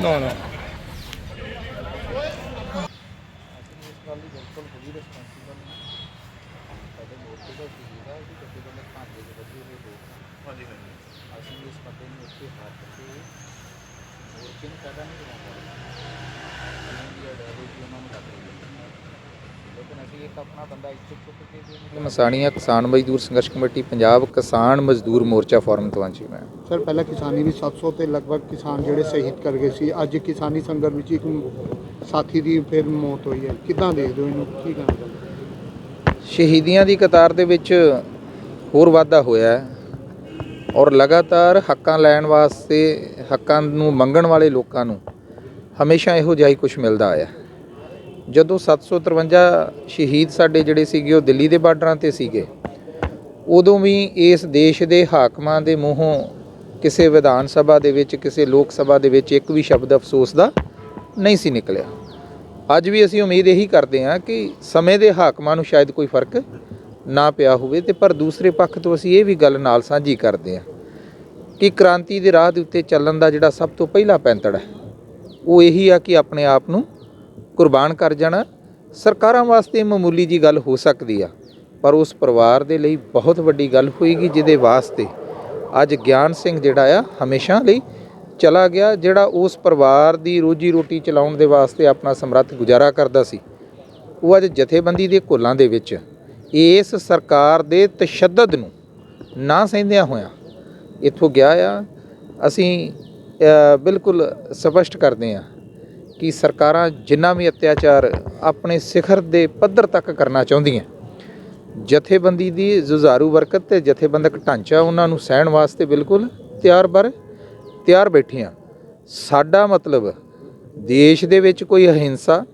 ਨਾ ਨਾ। ਹਾਂਜੀ ਹਾਂਜੀ। ਅਸੀਂ ਇਸ ਬੰਦੇ ਨੂੰ ਉੱਥੇ ਹੱਥ ਕੇ ਮੋਰਚੇ ਨੂੰ ਫਾਇਦਾ ਨਹੀਂ ਦਿਵਾਉਂਦੇ ਉਹਨਾਂ ਦੀ ਆਈਡੀਓਲੋਜੀ ਉਹਨਾਂ ਨੂੰ ਲੱਗ ਰਹੀ ਹੈ ਲੇਕਿਨ ਅਸੀਂ ਇੱਕ ਆਪਣਾ ਬੰਦਾ ਇੱਥੇ ਚੁੱਕ ਕੇ ਵੀ ਮਸਾਣੀਆਂ ਕਿਸਾਨ ਮਜ਼ਦੂਰ ਸੰਘਰਸ਼ ਕਮੇਟੀ ਪੰਜਾਬ ਕਿਸਾਨ ਮਜ਼ਦੂਰ ਮੋਰਚਾ ਫੋਰਮ ਤੋਂ ਜੀ ਮੈਂ। ਸਰ ਪਹਿਲਾਂ ਕਿਸਾਨੀ ਵੀ 700 ਤੇ ਲਗਭਗ ਕਿਸਾਨ ਜਿਹੜੇ ਸ਼ਹੀਦ ਕਰ ਗਏ ਸੀ। ਅੱਜ ਕਿਸਾਨੀ ਸੰਘਰਸ਼ ਵਿੱਚ ਇੱਕ ਸਾਥੀ ਦੀ ਫਿਰ ਮੌਤ ਹੋਈ ਹੈ। ਕਿੱਦਾਂ ਦੇਖਦੇ ਹੋ ਇਹਨੂੰ? ਕੀ ਹੋ? ਸ਼ਹੀਦੀਆਂ ਦੀ ਕਤਾਰ ਦੇ ਵਿੱਚ ਹੋਰ ਵਾਧਾ ਹੋਇਆ ਹੈ ਔਰ ਲਗਾਤਾਰ ਹੱਕਾਂ ਲੈਣ ਵਾਸਤੇ ਹੱਕਾਂ ਨੂੰ ਮੰਗਣ ਵਾਲੇ ਲੋਕਾਂ ਨੂੰ ਹਮੇਸ਼ਾ ਇਹੋ ਜਿਹਾ ਹੀ ਕੁਝ ਮਿਲਦਾ ਆਇਆ ਜਦੋਂ 753 ਸ਼ਹੀਦ ਸਾਡੇ ਜਿਹੜੇ ਸੀਗੇ ਉਹ ਦਿੱਲੀ ਦੇ ਬਾਰਡਰਾਂ ਤੇ ਸੀਗੇ, ਉਦੋਂ ਵੀ ਇਸ ਦੇਸ਼ ਦੇ ਹਾਕਮਾਂ ਦੇ ਮੂੰਹੋਂ ਕਿਸੇ ਵਿਧਾਨ ਸਭਾ ਦੇ ਵਿੱਚ, ਕਿਸੇ ਲੋਕ ਸਭਾ ਦੇ ਵਿੱਚ ਇੱਕ ਵੀ ਸ਼ਬਦ ਅਫਸੋਸ ਦਾ ਨਹੀਂ ਸੀ ਨਿਕਲਿਆ। ਅੱਜ ਵੀ ਅਸੀਂ ਉਮੀਦ ਇਹੀ ਕਰਦੇ ਹਾਂ ਕਿ ਸਮੇਂ ਦੇ ਹਾਕਮਾਂ ਨੂੰ ਸ਼ਾਇਦ ਕੋਈ ਫ਼ਰਕ ਨਾ ਪਿਆ ਹੋਵੇ ਤੇ ਪਰ ਦੂਸਰੇ ਪੱਖ ਤੋਂ ਅਸੀਂ ਇਹ ਵੀ ਗੱਲ ਨਾਲ ਸਾਂਝੀ ਕਰਦੇ ਹਾਂ ਕਿ ਕ੍ਰਾਂਤੀ ਦੇ ਰਾਹ ਦੇ ਉੱਤੇ ਚੱਲਣ ਦਾ ਜਿਹੜਾ ਸਭ ਤੋਂ ਪਹਿਲਾ ਪੈਂਤੜ ਹੈ, ਉਹ ਇਹੀ ਆ ਕਿ ਆਪਣੇ ਆਪ ਨੂੰ ਕੁਰਬਾਨ ਕਰ ਜਾਣਾ, ਸਰਕਾਰਾਂ ਵਾਸਤੇ ਮਾਮੂਲੀ ਜੀ ਗੱਲ ਹੋ ਸਕਦੀ ਆ, ਪਰ ਉਸ ਪਰਿਵਾਰ ਦੇ ਲਈ ਬਹੁਤ ਵੱਡੀ ਗੱਲ ਹੋਏਗੀ ਜਿਹਦੇ ਵਾਸਤੇ ਅੱਜ ਗਿਆਨ ਸਿੰਘ ਜਿਹੜਾ ਆ, ਹਮੇਸ਼ਾ ਲਈ ਚਲਾ ਗਿਆ, ਜਿਹੜਾ ਉਸ ਪਰਿਵਾਰ ਦੀ ਰੋਜੀ ਰੋਟੀ ਚਲਾਉਣ ਦੇ ਵਾਸਤੇ ਆਪਣਾ ਸਮਰੱਥ ਗੁਜ਼ਾਰਾ ਕਰਦਾ ਸੀ। ਉਹ ਅੱਜ ਜਥੇਬੰਦੀ ਦੇ ਘੋਲਾਂ ਦੇ ਵਿੱਚ ਇਸ ਸਰਕਾਰ ਦੇ ਤਸ਼ੱਦਦ ਨੂੰ ਨਾ ਸਹਿੰਦਿਆਂ ਹੋਇਆਂ ਇੱਥੋਂ ਗਿਆ ਆ। ਅਸੀਂ ਬਿਲਕੁਲ ਸਪਸ਼ਟ ਕਰਦੇ ਹਾਂ ਕਿ ਸਰਕਾਰਾਂ ਜਿੰਨਾ ਵੀ ਅਤਿਆਚਾਰ ਆਪਣੇ ਸਿਖਰ ਦੇ ਪੱਧਰ ਤੱਕ ਕਰਨਾ ਚਾਹੁੰਦੀਆਂ। ਜਥੇਬੰਦੀ ਦੀ ਜੁਝਾਰੂ ਵਰਕਤ ਤੇ ਜਥੇਬੰਦਕ ਢਾਂਚਾ ਉਹਨਾਂ ਨੂੰ ਸਹਿਣ ਵਾਸਤੇ ਬਿਲਕੁਲ ਤਿਆਰ ਬਰ, ਤਿਆਰ ਬੈਠੀਆਂ। ਸਾਡਾ ਮਤਲਬ ਦੇਸ਼ ਦੇ ਵਿੱਚ ਕੋਈ ਅਹਿੰਸਾ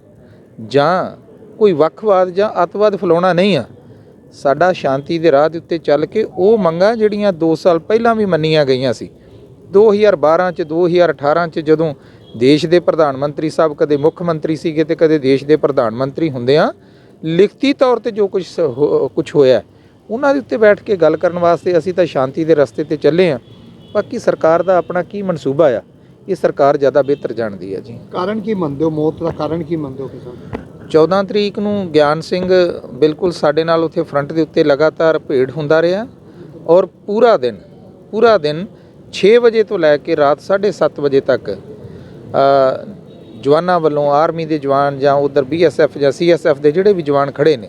ਜਾਂ ਕੋਈ ਵੱਖਵਾਦ ਜਾਂ ਅਤਵਾਦ ਫੈਲਾਉਣਾ ਨਹੀਂ ਆ। ਸਾਡਾ ਸ਼ਾਂਤੀ ਦੇ ਰਾਹ ਦੇ ਉੱਤੇ ਚੱਲ ਕੇ ਉਹ ਮੰਗਾਂ ਜਿਹੜੀਆਂ 2 ਸਾਲ ਪਹਿਲਾਂ ਵੀ ਮੰਨੀਆਂ ਗਈਆਂ ਸੀ 2012 ਚ 2018 ਚ ਜਦੋਂ ਦੇਸ਼ ਦੇ ਪ੍ਰਧਾਨ ਮੰਤਰੀ ਸਾਹਿਬ ਕਦੇ ਮੁੱਖ ਮੰਤਰੀ ਸੀਗੇ ਤੇ ਕਦੇ ਦੇਸ਼ ਦੇ ਪ੍ਰਧਾਨ ਮੰਤਰੀ ਹੁੰਦੇ ਆ। ਲਿਖਤੀ ਤੌਰ ਤੇ ਜੋ ਕੁਝ ਕੁਝ ਹੋਇਆ ਉਹਨਾਂ ਦੇ ਉੱਤੇ ਬੈਠ ਕੇ ਗੱਲ ਕਰਨ ਵਾਸਤੇ ਅਸੀਂ ਤਾਂ ਸ਼ਾਂਤੀ ਦੇ ਰਸਤੇ ਤੇ ਚੱਲੇ ਆ ਬਾਕੀ ਸਰਕਾਰ ਦਾ ਆਪਣਾ ਕੀ ਮਨਸੂਬਾ ਆ ਇਹ ਸਰਕਾਰ ਜ਼ਿਆਦਾ ਬਿਹਤਰ ਜਾਣਦੀ ਹੈ ਜੀ। ਕਾਰਨ ਕੀ ਮੰਨਦੇ ਹੋ? ਮੌਤ ਦਾ ਕਾਰਨ ਕੀ ਮੰਨਦੇ ਹੋ ਕਿਸਾਨ 14 ਤਰੀਕ ਨੂੰ ਗਿਆਨ ਸਿੰਘ ਬਿਲਕੁਲ ਸਾਡੇ ਨਾਲ ਉੱਥੇ ਫਰੰਟ ਦੇ ਉੱਤੇ ਲਗਾਤਾਰ ਭੇੜ ਹੁੰਦਾ ਰਿਹਾ ਔਰ ਪੂਰਾ ਦਿਨ ਪੂਰਾ ਦਿਨ 6 ਵਜੇ ਤੋਂ ਲੈ ਕੇ ਰਾਤ 7:30 ਵਜੇ ਤੱਕ ਜਵਾਨਾਂ ਵੱਲੋਂ ਆਰਮੀ ਦੇ ਜਵਾਨ ਜਾਂ ਉਧਰ ਬੀਐਸਐਫ ਜਾਂ ਸੀਐਸਐਫ ਦੇ ਜਿਹੜੇ ਵੀ ਜਵਾਨ ਖੜੇ ਨੇ,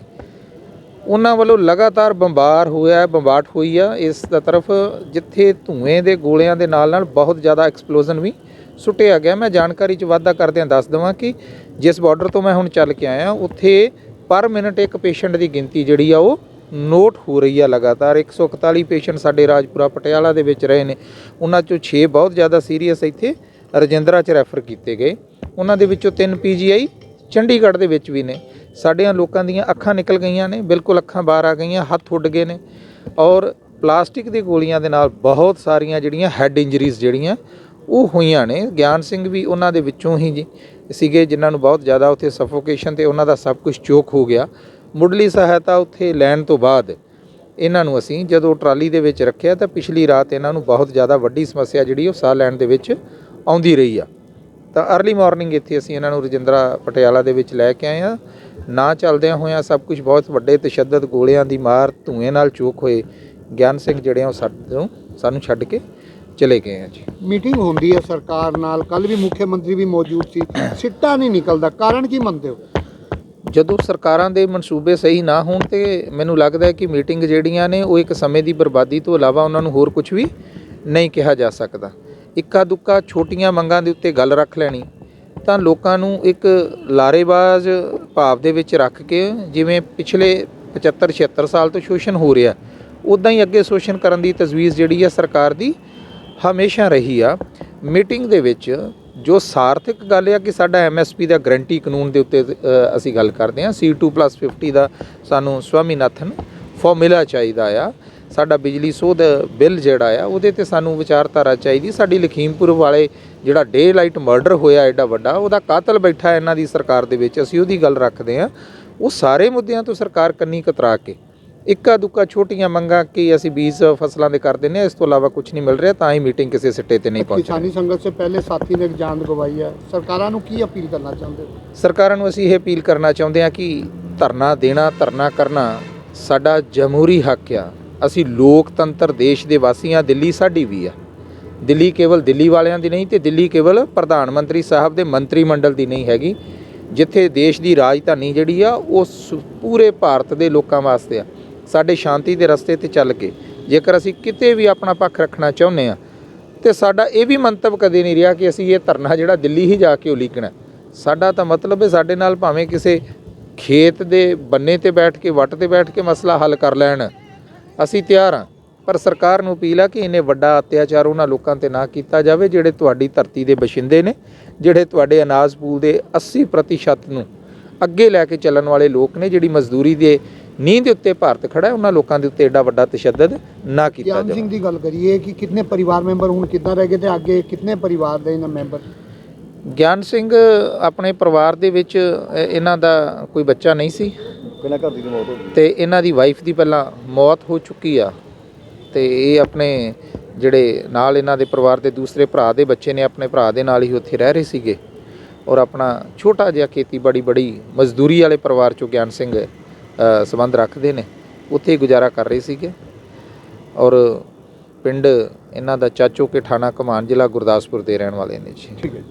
ਉਹਨਾਂ ਵੱਲੋਂ ਲਗਾਤਾਰ ਬੰਬਾਰ ਹੋਇਆ, ਬੰਬਾਟ ਹੋਈ ਆ। ਇਸ ਦਾ ਤਰਫ ਜਿੱਥੇ ਧੂਏ ਦੇ ਗੋਲਿਆਂ ਦੇ ਨਾਲ ਨਾਲ ਬਹੁਤ ਜ਼ਿਆਦਾ ਐਕਸਪਲੋਜ਼ਨ ਵੀ ਸੁੱਟਿਆ ਗਿਆ। ਮੈਂ ਜਾਣਕਾਰੀ ਚ ਵਾਧਾ ਕਰਦਿਆਂ ਦੱਸ ਦਵਾਂ ਕਿ ਜਿਸ ਬਾਰਡਰ ਤੋਂ ਮੈਂ ਹੁਣ ਚੱਲ ਕੇ ਆਇਆ, ਉੱਥੇ ਪਰ ਮਿੰਟ ਇੱਕ ਪੇਸ਼ੈਂਟ ਦੀ ਗਿਣਤੀ ਜਿਹੜੀ ਆ ਉਹ ਨੋਟ ਹੋ ਰਹੀ ਆ ਲਗਾਤਾਰ। 141 ਪੇਸ਼ੈਂਟ ਸਾਡੇ ਰਾਜਪੁਰਾ ਪਟਿਆਲਾ ਦੇ ਵਿੱਚ ਰਹੇ ਨੇ। ਉਹਨਾਂ ਚੋਂ 6 ਬਹੁਤ ਜ਼ਿਆਦਾ ਸੀਰੀਅਸ ਇੱਥੇ। ਰਜਿੰਦਰਾ ਚ ਰੈਫਰ ਕੀਤੇ ਗਏ। ਉਹਨਾਂ ਦੇ ਵਿੱਚੋਂ 3 ਪੀਜੀਆਈ ਚੰਡੀਗੜ੍ਹ ਦੇ ਵਿੱਚ ਵੀ ਨੇ। ਸਾਡਿਆਂ ਲੋਕਾਂ ਦੀਆਂ ਅੱਖਾਂ ਨਿਕਲ ਗਈਆਂ ਨੇ। ਬਿਲਕੁਲ ਅੱਖਾਂ ਬਾਹਰ ਆ ਗਈਆਂ, ਹੱਥ ਉੱਡ ਗਏ ਨੇ। ਔਰ ਪਲਾਸਟਿਕ ਦੇ ਗੋਲੀਆਂ ਦੇ ਨਾਲ ਬਹੁਤ ਸਾਰੀਆਂ ਜਿਹੜੀਆਂ ਹੈੱਡ ਇੰਜਰੀਜ਼ ਜਿਹੜੀਆਂ, ਉਹ ਹੋਈਆਂ ਨੇ। ਗਿਆਨ ਸਿੰਘ ਵੀ ਉਹਨਾਂ ਦੇ ਵਿੱਚੋਂ ਹੀ ਜੀ ਸੀਗੇ, ਜਿਨ੍ਹਾਂ ਨੂੰ ਬਹੁਤ ਜ਼ਿਆਦਾ ਉੱਥੇ ਸਫੋਕੇਸ਼ਨ ਤੇ ਉਹਨਾਂ ਦਾ ਸਭ ਕੁਝ ਚੋਕ ਹੋ ਗਿਆ। ਮੁੱਢਲੀ ਸਹਾਇਤਾ ਉੱਥੇ ਲੈਣ ਤੋਂ ਬਾਅਦ ਇਹਨਾਂ ਨੂੰ ਅਸੀਂ ਜਦੋਂ ਟਰਾਲੀ ਦੇ ਵਿੱਚ ਰੱਖਿਆ ਤਾਂ ਪਿਛਲੀ ਰਾਤ ਇਹਨਾਂ ਨੂੰ ਬਹੁਤ ਜ਼ਿਆਦਾ ਵੱਡੀ ਸਮੱਸਿਆ ਜਿਹੜੀ ਉਹ ਸਾਹ ਲੈਣ ਦੇ ਵਿੱਚ ਆਉਂਦੀ ਰਹੀ ਆ। ਤਾਂ अर्ਲੀ ਮਾਰਨਿੰਗ ਇੱਥੇ ਅਸੀਂ ਇਹਨਾਂ ਨੂੰ ਰਜਿੰਦਰਾ ਪਟਿਆਲਾ ਦੇ ਵਿੱਚ ਲੈ ਕੇ ਆਏ ਆ ਨਾ ਚੱਲਦਿਆਂ ਹੋਇਆਂ ਸਭ ਕੁਝ ਬਹੁਤ ਵੱਡੇ ਤਸ਼ੱਦਦ ਗੋਲਿਆਂ ਦੀ ਮਾਰ ਧੂਏ ਨਾਲ ਚੋਕ ਹੋਏ ਗਿਆਨ ਸਿੰਘ ਜਿਹੜੇ ਆ ਉਹ ਸਾਨੂੰ ਸਾਨੂੰ ਛੱਡ ਕੇ ਚਲੇ ਗਏ ਆ ਜੀ। ਮੀਟਿੰਗ ਹੁੰਦੀ ਹੈ ਸਰਕਾਰ ਨਾਲ ਕੱਲ ਵੀ ਮੁੱਖ ਮੰਤਰੀ ਵੀ ਮੌਜੂਦ ਸੀ। ਸਿੱਟਾ ਨਹੀਂ ਨਿਕਲਦਾ ਕਾਰਨ ਕੀ ਮੰਨਦੇ ਹੋ? ਜਦੋਂ ਸਰਕਾਰਾਂ ਦੇ ਮਨਸੂਬੇ ਸਹੀ ਨਾ ਹੋਣ ਤੇ ਮੈਨੂੰ ਲੱਗਦਾ ਹੈ ਕਿ ਮੀਟਿੰਗ ਜਿਹੜੀਆਂ ਨੇ ਉਹ ਇੱਕ ਸਮੇਂ ਦੀ ਬਰਬਾਦੀ ਤੋਂ ਇਲਾਵਾ ਉਹਨਾਂ ਨੂੰ ਹੋਰ ਕੁਝ ਵੀ ਨਹੀਂ ਕਿਹਾ ਜਾ ਸਕਦਾ। ਇੱਕਾ ਦੁੱਕਾ ਛੋਟੀਆਂ ਮੰਗਾਂ ਦੇ ਉੱਤੇ ਗੱਲ ਰੱਖ ਲੈਣੀ, ਤਾਂ ਲੋਕਾਂ ਨੂੰ ਇੱਕ ਲਾਰੇਬਾਜ਼ ਭਾਵ ਦੇ ਵਿੱਚ ਰੱਖ ਕੇ ਜਿਵੇਂ ਪਿਛਲੇ 75 76 ਸਾਲ ਤੋਂ ਸ਼ੋਸ਼ਣ ਹੋ ਰਿਹਾ ਉਦਾਂ ਹੀ ਅੱਗੇ ਸ਼ੋਸ਼ਣ ਕਰਨ ਦੀ ਤਜਵੀਜ਼ ਜਿਹੜੀ ਹੈ ਸਰਕਾਰ ਦੀ ਹਮੇਸ਼ਾ ਰਹੀ ਆ। ਮੀਟਿੰਗ ਦੇ ਵਿੱਚ ਜੋ ਸਾਰਥਕ ਗੱਲ ਆ ਕਿ ਸਾਡਾ ਐਮਐਸਪੀ ਦਾ ਗਰੰਟੀ ਕਾਨੂੰਨ ਦੇ ਉੱਤੇ ਅਸੀਂ ਗੱਲ ਕਰਦੇ ਹਾਂ C2+50 ਦਾ ਸਾਨੂੰ ਸਵਾਮੀਨਾਥਨ ਫਾਰਮੂਲਾ ਚਾਹੀਦਾ ਆ। ਸਾਡਾ ਬਿਜਲੀ ਸੋਧ ਬਿੱਲ ਜਿਹੜਾ ਆ ਉਹਦੇ ਤੇ ਸਾਨੂੰ ਵਿਚਾਰਧਾਰਾ ਚਾਹੀਦੀ। ਸਾਡੀ ਲਖੀਮਪੁਰ ਵਾਲੇ ਜਿਹੜਾ ਡੇ ਲਾਈਟ ਮਰਡਰ ਹੋਇਆ ਐਡਾ ਵੱਡਾ ਉਹਦਾ ਕਾਤਲ ਬੈਠਾ ਇਹਨਾਂ ਦੀ ਸਰਕਾਰ ਦੇ ਵਿੱਚ ਅਸੀਂ ਉਹਦੀ ਗੱਲ ਰੱਖਦੇ ਹਾਂ। ਉਹ ਸਾਰੇ ਮੁੱਦਿਆਂ ਤੋਂ ਸਰਕਾਰ ਕੰਨੀ ਕਤਰਾ ਕੇ ਇੱਕਾ ਦੁੱਕਾ ਛੋਟੀਆਂ ਮੰਗਾਂ ਕਿ ਅਸੀਂ 20 ਫਸਲਾਂ ਦੇ ਕਰ ਦਿੰਦੇ ਹਾਂ ਇਸ ਤੋਂ ਇਲਾਵਾ ਕੁਝ ਨਹੀਂ ਮਿਲ ਰਿਹਾ ਤਾਂ ਹੀ ਮੀਟਿੰਗ ਕਿਸੇ ਸਿੱਟੇ ਤੇ ਨਹੀਂ ਪਹੁੰਚੀ ਕਿਸਾਨੀ ਸੰਘਰਸ਼ ਸੇ ਪਹਿਲੇ ਸਾਥੀ ਨੇ ਜਾਨ ਗਵਾਈ ਹੈ। ਸਰਕਾਰਾਂ ਨੂੰ ਕੀ ਅਪੀਲ ਕਰਨਾ ਚਾਹੁੰਦੇ ਸਰਕਾਰਾਂ ਨੂੰ ਅਸੀਂ ਇਹ ਅਪੀਲ ਕਰਨਾ ਚਾਹੁੰਦੇ ਹਾਂ ਕਿ ਧਰਨਾ ਦੇਣਾ ਧਰਨਾ ਕਰਨਾ ਸਾਡਾ ਜਮਹੂਰੀ ਹੱਕ ਆ। ਅਸੀਂ ਲੋਕਤੰਤਰ ਦੇਸ਼ ਦੇ ਵਾਸੀ ਹਾਂ ਦਿੱਲੀ ਸਾਡੀ ਵੀ ਆ। ਦਿੱਲੀ ਕੇਵਲ ਦਿੱਲੀ ਵਾਲਿਆਂ ਦੀ ਨਹੀਂ ਤੇ ਦਿੱਲੀ ਕੇਵਲ ਪ੍ਰਧਾਨ ਮੰਤਰੀ ਸਾਹਿਬ ਦੇ ਮੰਤਰੀ ਮੰਡਲ ਦੀ ਨਹੀਂ ਹੈਗੀ। ਜਿੱਥੇ ਦੇਸ਼ ਦੀ ਰਾਜਧਾਨੀ ਜਿਹੜੀ ਆ, ਉਹ ਸ- ਪੂਰੇ ਭਾਰਤ ਦੇ ਲੋਕਾਂ ਵਾਸਤੇ ਆ। ਸਾਡੇ ਸ਼ਾਂਤੀ ਦੇ ਰਸਤੇ ਤੇ ਚੱਲ ਕੇ, ਜੇਕਰ ਅਸੀਂ ਕਿਤੇ ਵੀ ਆਪਣਾ ਪੱਖ ਰੱਖਣਾ ਚਾਹੁੰਦੇ ਆ, ਤੇ ਸਾਡਾ ਇਹ ਵੀ ਮੰਤਵ ਕਦੇ ਨਹੀਂ ਰਿਹਾ ਕਿ ਅਸੀਂ ਇਹ ਧਰਨਾ ਜਿਹੜਾ ਦਿੱਲੀ ਹੀ ਜਾ ਕੇ ਉਲੀਕਣਾ ਸਾਡਾ ਤਾਂ ਮਤਲਬ ਹੈ ਸਾਡੇ ਨਾਲ ਭਾਵੇਂ ਕਿਸੇ ਖੇਤ ਦੇ ਬੰਨੇ ਤੇ ਬੈਠ ਕੇ, ਵੱਟ ਤੇ ਬੈਠ ਕੇ ਮਸਲਾ ਹੱਲ ਕਰ ਲੈਣ। ਅਸੀਂ ਤਿਆਰ ਹਾਂ। ਪਰ ਸਰਕਾਰ ਨੂੰ ਅਪੀਲ ਆ ਕਿ ਇਹਨੇ ਵੱਡਾ ਅਤਿਆਚਾਰ ਉਹਨਾਂ ਲੋਕਾਂ ਤੇ ਨਾ ਕੀਤਾ ਜਾਵੇ ਜਿਹੜੇ ਤੁਹਾਡੀ ਧਰਤੀ ਦੇ ਬਸ਼ਿੰਦੇ ਨੇ ਜਿਹੜੇ ਤੁਹਾਡੇ ਅਨਾਜ ਪੂਲ ਦੇ 80% ਨੂੰ ਅੱਗੇ ਲੈ ਕੇ ਚੱਲਣ ਵਾਲੇ ਲੋਕ ਨੇ ਜਿਹੜੀ ਮਜ਼ਦੂਰੀ ਦੇ ਨੀਂਹ ਦੇ ਉੱਤੇ ਭਾਰਤ ਖੜਾ ਹੈ ਉਹਨਾਂ ਲੋਕਾਂ ਦੇ ਉੱਤੇ ਐਡਾ ਵੱਡਾ ਤਸ਼ੱਦਦ ਨਾ ਕੀਤਾ ਗਿਆਨ ਜਾਵੇ। ਸਿੰਘ ਦੀ ਗੱਲ ਕਰੀਏ ਕਿ ਕਿੰਨੇ ਪਰਿਵਾਰ ਮੈਂਬਰ ਹੁਣ ਕਿੱਦਾਂ ਰਹਿ ਗਏ ਤੇ ਅੱਗੇ ਕਿੰਨੇ ਪਰਿਵਾਰ ਦੇ ਇਹਨਾਂ ਮੈਂਬਰ? ਗਿਆਨ ਸਿੰਘ ਆਪਣੇ ਪਰਿਵਾਰ ਦੇ ਵਿੱਚ ਇਹਨਾਂ ਦਾ ਕੋਈ ਬੱਚਾ ਨਹੀਂ ਸੀ। ਪਹਿਲਾਂ ਘਰ ਦੀ ਮੌਤ ਹੋ ਗਈ। ਤੇ ਇਹਨਾਂ ਦੀ ਵਾਈਫ ਦੀ ਪਹਿਲਾਂ ਮੌਤ ਹੋ ਚੁੱਕੀ ਆ। ਤੇ ਇਹ ਆਪਣੇ ਜਿਹੜੇ ਨਾਲ ਇਹਨਾਂ ਦੇ ਪਰਿਵਾਰ ਦੇ ਦੂਸਰੇ ਭਰਾ ਦੇ ਬੱਚੇ ਨੇ ਆਪਣੇ ਭਰਾ ਦੇ ਨਾਲ ਹੀ ਉੱਥੇ ਰਹਿ ਰਹੇ ਸੀਗੇ। ਔਰ ਆਪਣਾ ਛੋਟਾ ਜਿਹਾ ਖੇਤੀਬਾੜੀ ਬੜੀ ਮਜ਼ਦੂਰੀ ਵਾਲੇ ਪਰਿਵਾਰ ਚੋਂ ਗਿਆਨ ਸਿੰਘ ਸੰਬੰਧ ਰੱਖਦੇ ਨੇ। ਉੱਥੇ ਗੁਜ਼ਾਰਾ ਕਰ ਰਹੇ ਸੀਗੇ। ਔਰ ਪਿੰਡ ਇਹਨਾਂ ਦਾ ਚਾਚੋ ਕੇ ਠਾਣਾ ਕਮਾਨ ਜ਼ਿਲ੍ਹਾ ਗੁਰਦਾਸਪੁਰ ਦੇ ਰਹਿਣ ਵਾਲੇ ਨੇ ਜੀ। ਠੀਕ ਹੈ